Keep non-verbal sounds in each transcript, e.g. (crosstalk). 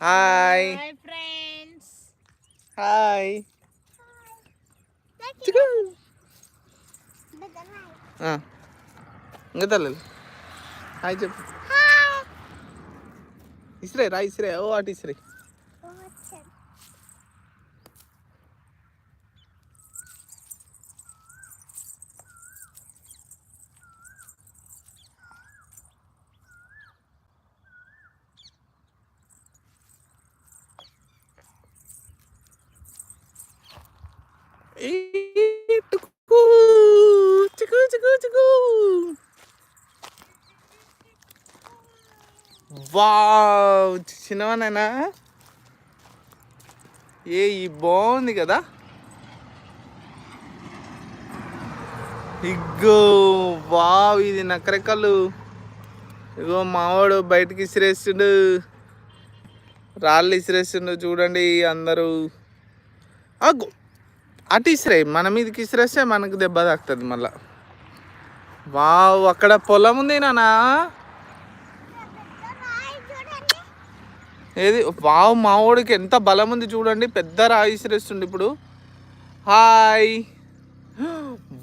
Hi hi ആ ഇങ്ങത്തല്ലേ hi ചെപ്പ് ഇസ്രേ റാ ഇസ്രേ ഓ ആ ടീച്ചറേ వావ్ చిన్నవనేనా ఏ ఈ బాగుంది కదా. ఇగ్గో వావ్ ఇది నకరెక్కలు ఇగో మావాడు బయటికి ఇసిరేస్తుండు. రాళ్ళు ఇసిరేస్తుండు చూడండి అందరూ. అగ్గో అటు ఇసిరే మన మీదకి ఇసిరేస్తే మనకు దెబ్బ తాకుతుంది మళ్ళా. వావ్ అక్కడ పొలం ఉంది నానా. ఏది? వావ్ మావోడికి ఎంత బలం ఉంది చూడండి. పెద్ద రాయి ఇసిరేస్తుండు ఇప్పుడు. హాయ్.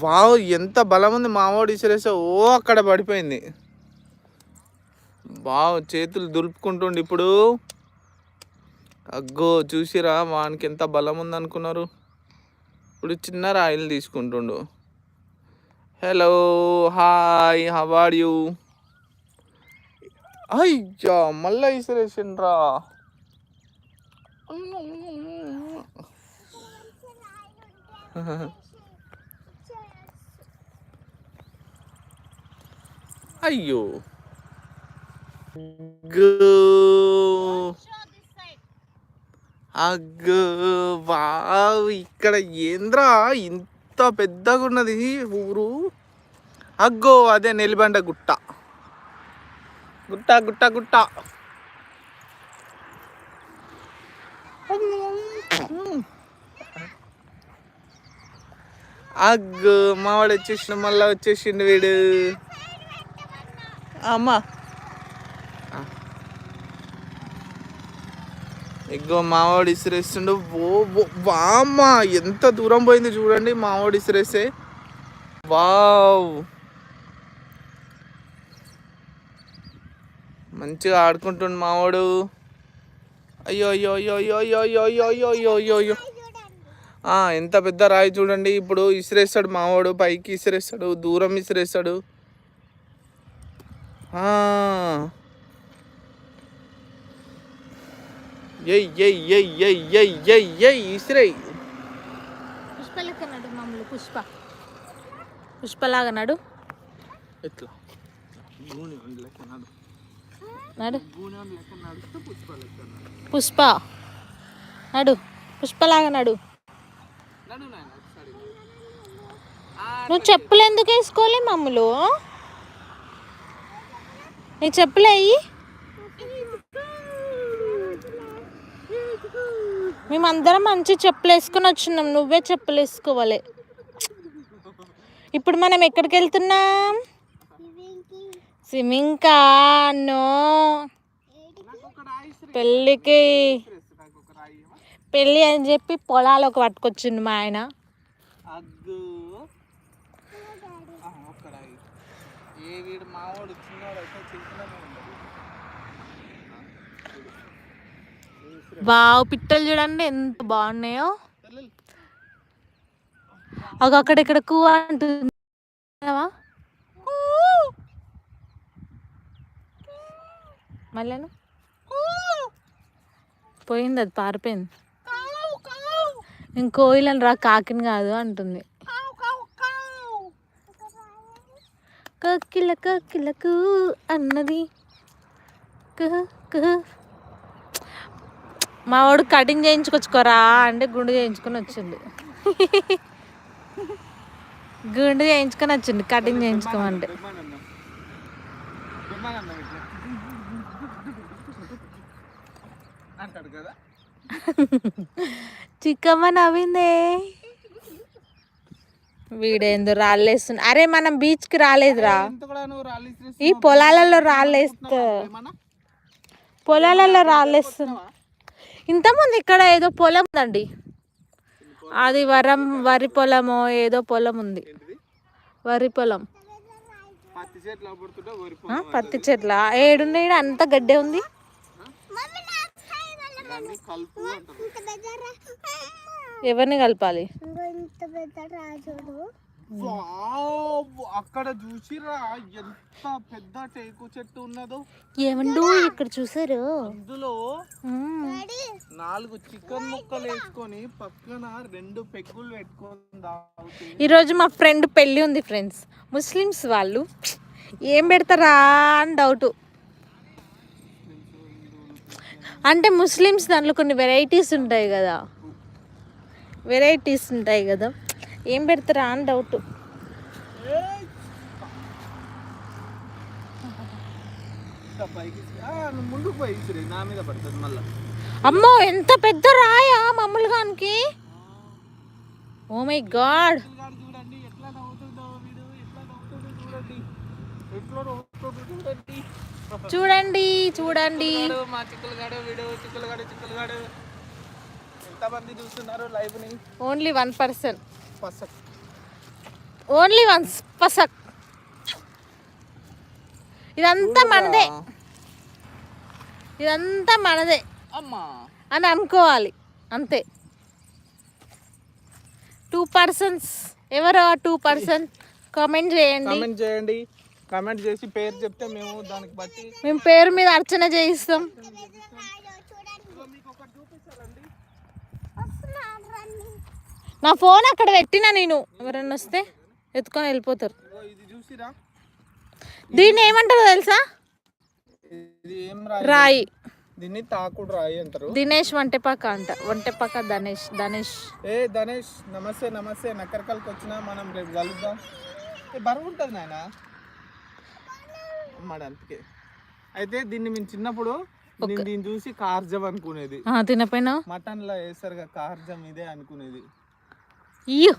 వావ్ ఎంత బలం ఉంది మావోడు ఇసిరేస్తే ఓ అక్కడ పడిపోయింది. వావ్ చేతులు దులుపుకుంటుండు ఇప్పుడు. అగ్గో చూసిరా వానికి ఎంత బలం ఉందనుకున్నారు. ఇప్పుడు చిన్న రాయిలు తీసుకుంటుండు. హలో హాయ్ హవాడ్ యూ అయ్యా మళ్ళా రా అయ్యో. గో వావ్ ఇక్కడ ఏంద్రా? ఇంత పెద్దగా ఉన్నది ఊరు. అగ్గో అదే నెలిబండ గుట్ట. గుట్ట గుట్ట గుట్ట. అగ్గో మావాడు వచ్చేసిన మళ్ళీ వచ్చేసిండు వీడు. అమ్మా. ఎగ్గో మావాడు ఇసిరేస్తుండు ఓ వామ్మ ఎంత దూరం పోయింది చూడండి మావాడు ఇసిరేస్తే వావ్ మంచిగా ఆడుకుంటుండు మావాడు అయ్యో అయ్యో అయ్యో అయ్యో అయ్యో అయ్యో అయ్యో అయ్యో అయ్యో అయ్యో అయ్యో ఎంత పెద్ద రాయి చూడండి ఇప్పుడు ఇసిరేస్తాడు మావాడు పైకి ఇసిరేస్తాడు దూరం ఇసిరేస్తాడు ఏయ్ ఏయ్ ఏయ్ ఏయ్ ఎయ్ ఎయ్ ఎయ్ ఇసిరై పుష్పలెక్క నడు మామూలు పుష్ప. పుష్పలాగా నడు. ఎట్లా? నడు. పుష్ప నడు. పుష్పలాగా నడు. నువ్వు చెప్పులు ఎందుకు వేసుకోలే మమ్మలు నీ చెప్పులు అయ్యి? మేమందరం మంచి చెప్పులు వేసుకొని వచ్చినాం. నువ్వే చెప్పులు వేసుకోవాలి ఇప్పుడు మనం ఎక్కడికి వెళ్తున్నాం? స్విమ్మింగ్ కా? నో. పెళ్ళికి. పెళ్ళి అని చెప్పి పొలాలకు పట్టుకొచ్చిండు మా ఆయన. ఏ వీడు మావాడు చిన్నవాడు వావ్ పిట్టలు చూడండి ఎంత బాగున్నాయో. ఒక అక్కడెక్కడ కూ అంటుంది. మళ్ళీ పోయింది అది పారిపోయింది. నేను కోయిలని రా కాకిని కాదు అంటుంది. కక్కిల కక్కిలకు అన్నది. క. మా వాడు కటింగ్ చేయించుకొచ్చుకోరా అంటే గుండు చేయించుకొని వచ్చిండు. గుండు చేయించుకొని వచ్చిండు కటింగ్ చేయించుకోమంటే. చిక్కమ్మ నవ్విందే. వీడేందో రాళ్ళేస్తున్నా. అరే మనం బీచ్కి రాలేదురా. నువ్వు ఈ పొలాలలో రాళ్ళేస్తా. పొలాలలో రాళ్ళేస్తున్నా. ఇంతకుముందు ఇక్కడ ఏదో పొలం ఉందండి. అది వరం వరి పొలమో ఏదో పొలం ఉంది. వరి పొలం. పత్తి చెట్లు ఏడున్నాయి ఈడ అంత గడ్డే ఉంది. ఎవరిని కలపాలి! అక్కడ చూసిరా ఎంత పెద్ద టేకు చెట్టు ఉన్నదో. ఏమండు ఇక్కడ చూసారు? అందులో. నాలుగు చికెన్ ముక్కలు వేసుకొని పక్కన రెండు పెగ్గులు పెట్టుకొని తాగితే. ఈరోజు మా ఫ్రెండ్ పెళ్ళి ఉంది ఫ్రెండ్స్. ముస్లిమ్స్ వాళ్ళు ఏం పెడతారా అని డౌట్ అంటే ముస్లిమ్స్ దాంట్లో కొన్ని వెరైటీస్ ఉంటాయి కదా. వెరైటీస్ ఉంటాయి కదా. ఏం పెడతారా అని డౌట్ నా మీద పడుతుంది అమ్మో ఎంత పెద్ద రాయా మామూలుగానికి ఓ oh మై గాడ్ చూడండి ఎట్లా ఎట్లా చూడండి చూడండి. చూడండి మా చిక్కులుగాడు చిక్కులుగాడు చిక్కులుగాడు ఎంతమంది చూస్తున్నారు ఓన్లీ వన్ పర్సన్ పసక్. ఓన్లీ వన్స్ పసక్. ఇదంతా మనదే. ఇదంతా మనదే. అమ్మా. అని అనుకోవాలి. అంతే. టూ పర్సన్స్ ఎవరో టూ పర్సన్ కామెంట్ చేయండి. కామెంట్ చేయండి. కామెంట్ చేసి పేరు చెప్తే మేము దానికి బట్టి మేము పేరు మీద అర్చన చేయిస్తాం. నా ఫోన్ అక్కడ పెట్టినా నేను. ఎవరన్నా వస్తే ఎత్తుకొని వెళ్ళిపోతారు. ఇదిగో ఇది చూసిరా దీన్ని ఏమంటారో తెలుసా? రాయి. దీన్ని తాకుడు రాయి అంటారు. దినేష్ వంటెపాక అంట. వంటెపాక ధనేష్ ధనేష్. ఏ ధనేష్ నమస్తే నమస్తే. నక్కరకల్కి వచ్చినా మనం రేపు కలుద్దాం. ఏ బరువు ఉంటుంది నాయన? అయితే దీన్ని మేము చిన్నప్పుడు నేను దీన్ని చూసి కార్జం అనుకునేది. తినపోయినా మటన్లో వేస్తారుగా కార్జం ఇదే అనుకునేది. ఇయ్యో.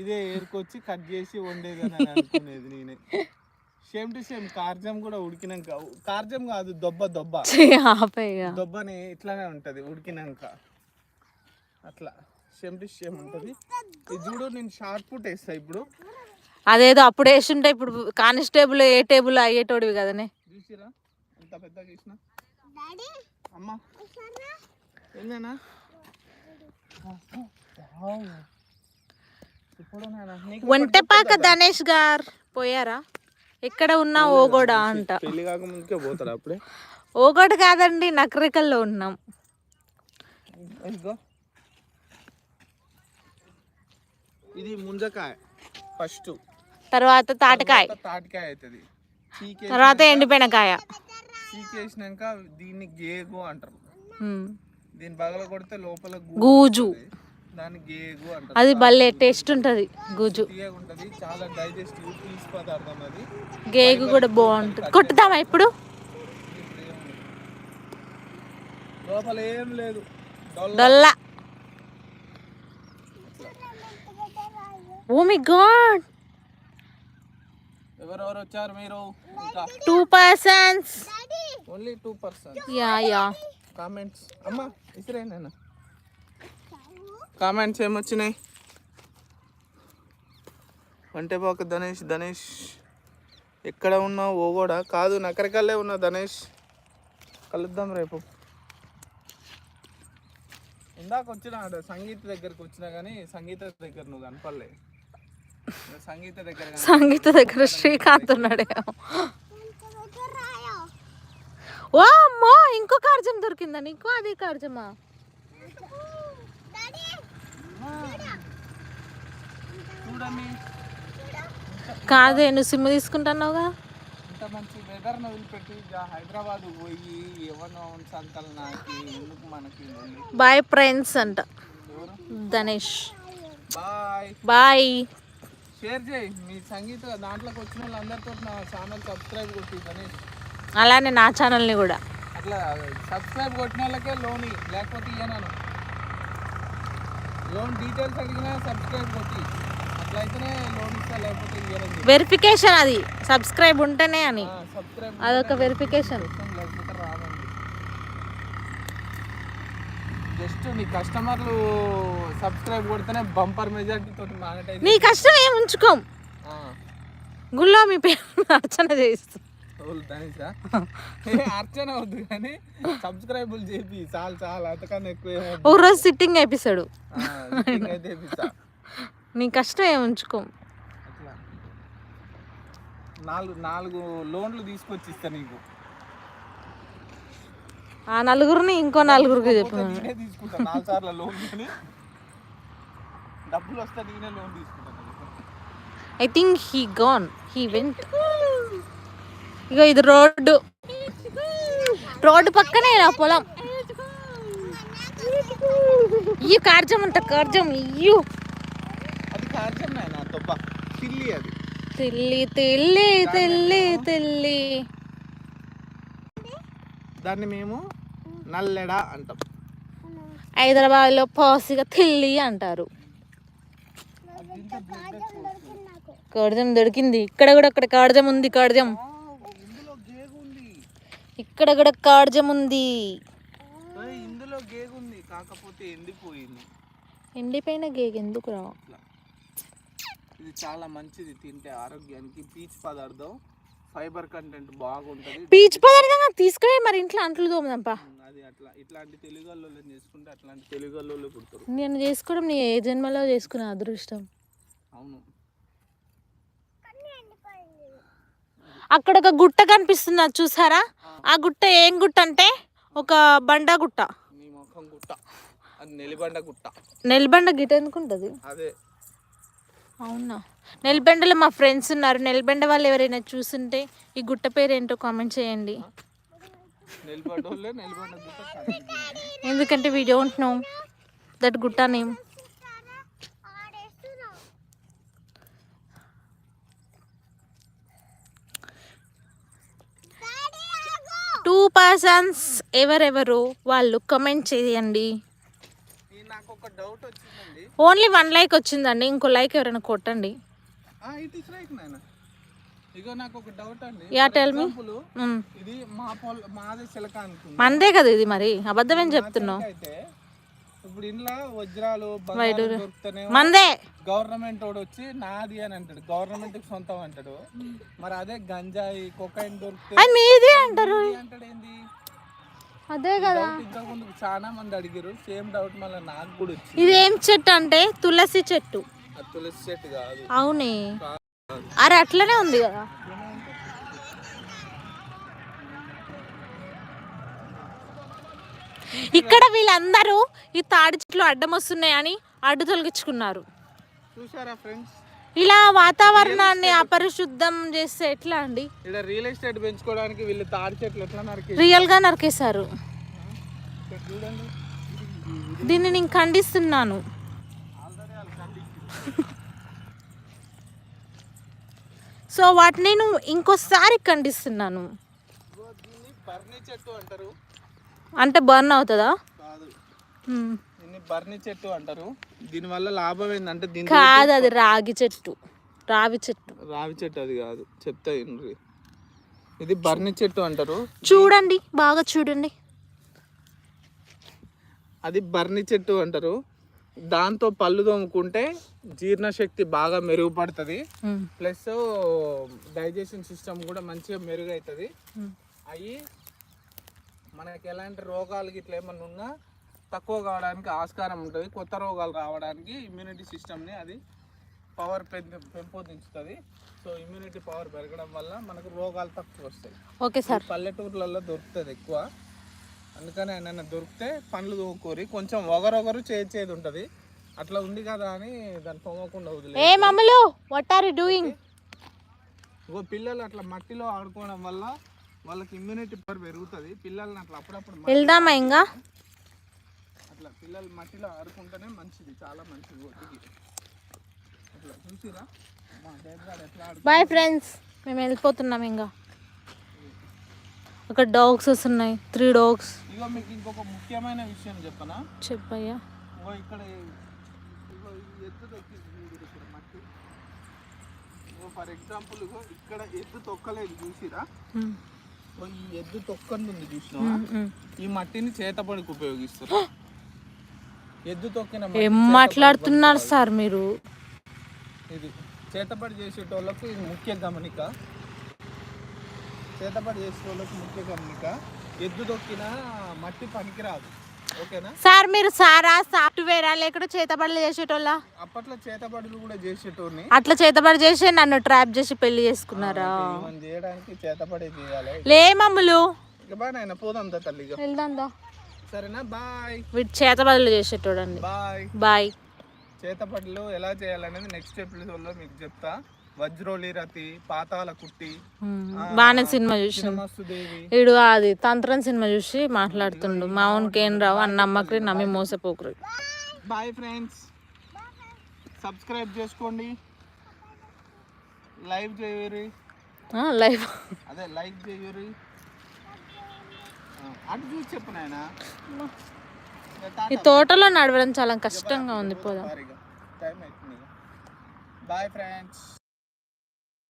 ఇదే ఏరుకొచ్చి కట్ చేసి వండేది అని అనుకునేది నేనే. సేమ్ టు సేమ్ కార్జం కూడా ఉడికినాక కార్జం కాదు దొబ్బ దొబ్బ. ఆపేగా దొబ్బని ఇట్లానే ఉంటది ఉడికినాక. అట్లా సేమ్ టు సేమ్ ఉంటది. ఇది చూడు నేను షార్ట్ పుట్ వేస్తా ఇప్పుడు. అదేదో అప్పుడు వేస్తుంటే ఇప్పుడు కానిస్టేబుల్ ఏ టేబుల్ అయ్యేటోడివి కదనే. చూసిరా? ఎంత పెద్దగా వేసిన? అమ్మా. ఏందన్నా? వంటెపాక ధనేష్ గారు పోయారా? ఎక్కడ ఉన్నా ఓగోడా అంట. పెళ్ళి కాకముందుకే పోతాడు అప్పుడే? ఓగోడ కాదండి నకరికల్లో ఉన్నాం. ఇది ముంజకాయ ఫస్ట్. తర్వాత తాటకాయ. తాటికాయ అవుతుంది తర్వాత ఎండిపోయిన కాయ. చీకేసినాక దీన్ని గేగు అంటారు. కొడితే లోపల గూజు. గేగు అంటారు. అది భలే టేస్ట్ ఉంటుంది గుజు. ఉంటుంది చాలా డైజెస్టివ్ పీస్ పదార్థం అది. గేగు కూడా బాగుంటుంది. కొట్టుదామా ఇప్పుడు? లోపల ఏం లేదు. డొల్ల. డొల్లా. ఓ మై గాడ్ ఎవరెవరు వచ్చారు మీరు? Two persons only two percent yeah yeah comments అమ్మా ఇసిరేనా కామెంట్స్ ఏమొచ్చినాయి? వంటేపాక ధనేష్ ధనేష్ ఎక్కడ ఉన్నావు? ఓ కూడా కాదు నకరికల్లే ఉన్నా ధనేష్ కలుద్దాం రేపు. ఇందాక వచ్చిన సంగీత దగ్గరకు వచ్చినా కానీ సంగీత దగ్గర నువ్వు కనపడలే. సంగీత దగ్గర సంగీత దగ్గర శ్రీకాంత్ ఉన్నాడే ఓ అమ్మో ఇంకో కార్జం దొరికిందా నీకు? అదే కార్జమా కాదే నువ్వు సిమ్ తీసుకుంటున్నావుగా? ఇంత మంచి వెదర్ను వదిలిపెట్టి ఇక హైదరాబాద్ పోయి ఎవరినో సంకల్ నాకి ఎందుకు మనకి లొల్లి? బాయ్ ఫ్రెండ్స్ అంట. ధనేష్ బాయ్ బాయ్ షేర్ చేయి. మీ సంగీత దాంట్లోకి వచ్చిన వాళ్ళందరితో నా ఛానల్ సబ్స్క్రైబ్ కొట్టి గణేష్ అలానే నా ఛానల్ని కూడా. అట్లా సబ్స్క్రైబ్ కొట్టిన వాళ్ళకే లోన్ లేకపోతే ఇయ్యనాను. లోన్ డీటెయిల్స్ అడిగినా సబ్స్క్రైబ్ కొట్టి అట్లా అయితేనే లోన్ ఇస్తా లేకపోతే వెరిఫికేషన్ అది. సబ్స్క్రైబ్ ఉంటేనే అని. సబ్స్క్రైబ్ అదొక వెరిఫికేషన్ లేకపోతే రాదండి. జస్ట్ నీ కస్టమర్లు సబ్స్క్రైబ్ కొడితేనే బంపర్ మెజార్టీ తోటి మానిటైజ్ నీ కష్టం ఏం ఉంచుకోం? గుళ్ళో మీ పేరు (laughs) అర్చన చేయిస్తాం ధనిషా (laughs) అర్చన అవుద్దు కానీ సబ్స్క్రైబుల్ చేపి చాలు చాలు అంతకన్నా ఎక్కువ ఏమొద్దు. ఒక రోజు సిట్టింగ్ అయిపిస్తాడు. నీ కష్టం ఏం ఉంచుకోం. నాలుగు నాలుగు లోన్లు తీసుకొచ్చి ఇస్తా నీకు. ఆ నలుగురిని ఇంకో నలుగురికి చెప్పు. తీసుకుంటా నాలుగు సార్లు లోన్ డబ్బులు వస్తే నేనే లోన్ తీసుకుంటాను I think he gone he went ఇగో ఇది రోడ్డు. రోడ్డు పక్కనే నా పొలం. ఈ కార్జం అంత కార్జం ఇయ్యు. తెల్లి తెల్లి తెల్లి తెల్లి దాన్ని మేము నల్లెడ అంటాం. హైదరాబాద్లో పాసిగా తెల్లి అంటారు. కడజం దొరికింది ఇక్కడ కూడా అక్కడ కాడజం ఉంది కాడజం ఇక్కడ కూడా కాడజం ఉంది ఇందులో గేగు ఉంది కాకపోతే ఎండిపోయింది. ఎండిపోయిన గేగ్ ఎందుకు రా ఇది చాలా మంచిది తింటే ఆరోగ్యానికి. పీచు పదార్థం ఫైబర్ కంటెంట్ బాగుంటుంది. పీచు పదార్థంగా తీసుకునే మరి ఇంట్లో అంట్లు తోమదంపా. అది అట్లా. ఇట్లాంటి తెలుగు చేసుకుంటే అట్లాంటి తెలుగు పుడతారు. నేను చేసుకోవడం నీ ఏ జన్మలో చేసుకునే అదృష్టం? అవును. అక్కడ ఒక గుట్ట కనిపిస్తుంది చూసారా? ఆ గుట్ట ఏం గుట్ట అంటే ఒక బండ గుట్ట. గుట్ట. నెలిబండ గుట్ట. నెల్బండ గిట్ట ఎందుకు ఉంటుంది అదే. అవునా? నెల్బండలో మా ఫ్రెండ్స్ ఉన్నారు. నెల్బండ వాళ్ళు ఎవరైనా చూస్తుంటే ఈ గుట్ట పేరు ఏంటో కామెంట్ చేయండి. గుట్ట. ఎందుకంటే వీ డోంట్ నో దట్ గుట్ట నేమ్ పర్సన్స్ ఎవరెవరు వాళ్ళు కమెంట్ చేయండి. ఓన్లీ వన్ లైక్ వచ్చిందండి ఇంకో లైక్ ఎవరైనా కొట్టండి. పొల మాదే కదా ఇది మరి అబద్ధమేం చెప్తున్నావు? ఇప్పుడు ఇంట్లో వజ్రాలు బంగారం దొరుకుతానే మందే! గవర్నమెంట్ వాడు వచ్చి నాది అని అంటాడు. గవర్నమెంట్కి సొంతం అంటాడు. మరి అదే గంజాయి కొకైన్ దొరికితే అది మీదే అంటారు. అంటాడు ఏంది? అదే కదా. ఇంతకుముందు చాలా మంది అడిగారు సేమ్ డౌట్ మళ్ళీ నాకు కూడా వచ్చింది. ఇది ఏం చెట్టు అంటే తులసి చెట్టు. తులసి చెట్టు కాదు. అవునే. అరే అట్లనే ఉంది కదా. ఇక్కడ వీళ్ళందరూ ఈ తాడి చెట్లు అడ్డం వస్తున్నాయని అడ్డు తొలగించుకున్నారు. చూసారా ఫ్రెండ్స్? ఇలా వాతావరణాన్ని అపరిశుద్ధం చేస్తే ఎట్లా అండి? ఇక్కడ రియల్ ఎస్టేట్ పెంచుకోవడానికి వీళ్ళు తాడి చెట్లు ఎట్లా నరికి రియల్గా నరికేశారు దీన్ని నేను ఖండిస్తున్నాను. సో వాటిని నేను ఇంకోసారి ఖండిస్తున్నాను. చెట్టు అంటారు. అంటే బర్న్ అవుతుందా. దీన్ని బర్నీ చెట్టు అంటారు. దీనివల్ల లాభం ఏంటంటే దీని కాదు అది రాగి చెట్టు. రావి చెట్టు. రావి చెట్టు అది కాదు. చెప్తా వినుర్రి. ఇది బర్నీ చెట్టు అంటారు. చూడండి బాగా చూడండి. అది బర్నీ చెట్టు అంటారు. దాంతో పళ్ళు తోముకుంటే జీర్ణశక్తి బాగా మెరుగుపడుతుంది. ప్లస్ డైజెషన్ సిస్టమ్ కూడా మంచిగా మెరుగవుతుంది హ్మ్. అవి మనకి ఎలాంటి రోగాలు ఇట్లా ఏమన్నా ఉన్నా తక్కువ కావడానికి ఆస్కారం ఉంటుంది. కొత్త రోగాలు రావడానికి ఇమ్యూనిటీ సిస్టమ్ని అది పవర్ పెంపొందించుతుంది. సో ఇమ్యూనిటీ పవర్ పెరగడం వల్ల మనకు రోగాలు తక్కువ వస్తాయి. Okay sir. పల్లెటూర్లలో దొరుకుతుంది ఎక్కువ. అందుకని ఏమైనా దొరికితే పండ్లు తోముకోరి కొంచెం ఒకరొకరు చేసేది ఉంటుంది. అట్లా ఉంది కదా అని దాన్ని తోమకుండా వదిలే ఏ మమ్మలు వాట్ ఆర్ యు డూయింగ్ ఇగో పిల్లలు అట్లా మట్టిలో ఆడుకోవడం వల్ల వాళ్ళకి ఇమ్యూనిటీ పవర్ పెరుగుతుంది. పిల్లల్ని అట్లా అప్పుడప్పుడు వెళ్దామా ఇంకా? అట్లా పిల్లలు మట్టిలో ఆడుకుంటేనే మంచిది చాలా మంచిది ఒంటికి అట్లా చూసిరా? మా దేవగాడు ఎట్లా ఆడు బాయ్ ఫ్రెండ్స్ మేము వెళ్ళిపోతున్నాం ఇంకా. అక్కడ డాగ్స్ వస్తున్నాయి త్రీ డాగ్స్ ఇగో మీకు ఇంకొక ముఖ్యమైన విషయం చెప్పనా? చెప్పయ్యా. ఇగో ఇక్కడ ఇగో ఎద్దు తొక్కింది చూడు ఇక్కడ మట్టి. ఇగో ఫర్ ఎగ్జాంపుల్ ఇగో ఇక్కడ ఎద్దు తొక్కలేదు చూసిరా. ఇగో ఈ ఎద్దు తొక్కంది ఉంది చూసినావా. ఈ మట్టిని చేతపడికి ఉపయోగిస్తారు. ఎద్దు తొక్కిన ఏం మాట్లాడుతున్నారు సార్ మీరు? ఇది చేతపడి చేసేటోళ్ళకు ఇది ముఖ్య గమనిక. చేతపడి చేసేటోళ్ళకు ముఖ్య గమనిక. ఎద్దు తొక్కిన మట్టి పనికిరాదు. సార్ మీరు సారా సాఫ్ట్వేరా లేకుండా చేతబడులు చేసేటోళ్ళ? అప్పట్లో చేతబడులు కూడా చేసేటోడిని. అట్లా చేతబడి చేసి నన్ను ట్రాప్ చేసి పెళ్ళి చేసుకున్నారా? చేయడానికి చేతపడే చేయాలి. లే మమ్ములు. వెళ్దాందా సరేనా? బాయ్. వీటి చేతబడులు చేసేటోడండి. బాయ్. బాయ్. చేతపడులు ఎలా చేయాలనేది నెక్స్ట్ ఎపిసోడ్లో మీకు చెప్తా. వజ్రోలి రతి పాతాల కుట్టి బాగానే సినిమా చూసిన దేవి వీడు అది తంత్రం సినిమా చూసి మాట్లాడుతుండు. మావునికి రావు అన్న నమ్మకరి నమ్మి మోసపోకరు బాయ్ ఫ్రెండ్స్. సబ్స్క్రైబ్ చేసుకోండి. లైవ్ చేయరి లైఫ్ అదే లైక్ చేయరి అటు చూసి చెప్పు నాయన. ఈ తోటలో నడవడం చాలా కష్టంగా ఉంది పోదాం. Bye friends.